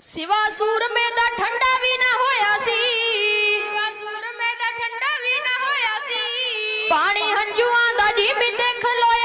ਸਿਵਾ ਸੂਰਮੇ ਦਾ ਠੰਡਾ ਵੀ ਨਾ ਹੋਇਆ ਸੀ। ਸਿਵਾ ਸੂਰਮੇ ਦਾ ਠੰਡਾ ਵੀ ਨਾ ਹੋਇਆ ਸੀ। ਪਾਣੀ ਹੰਝੂਆਂ ਦਾ ਜੀ ਵੀ ਦੇਖ ਲੋ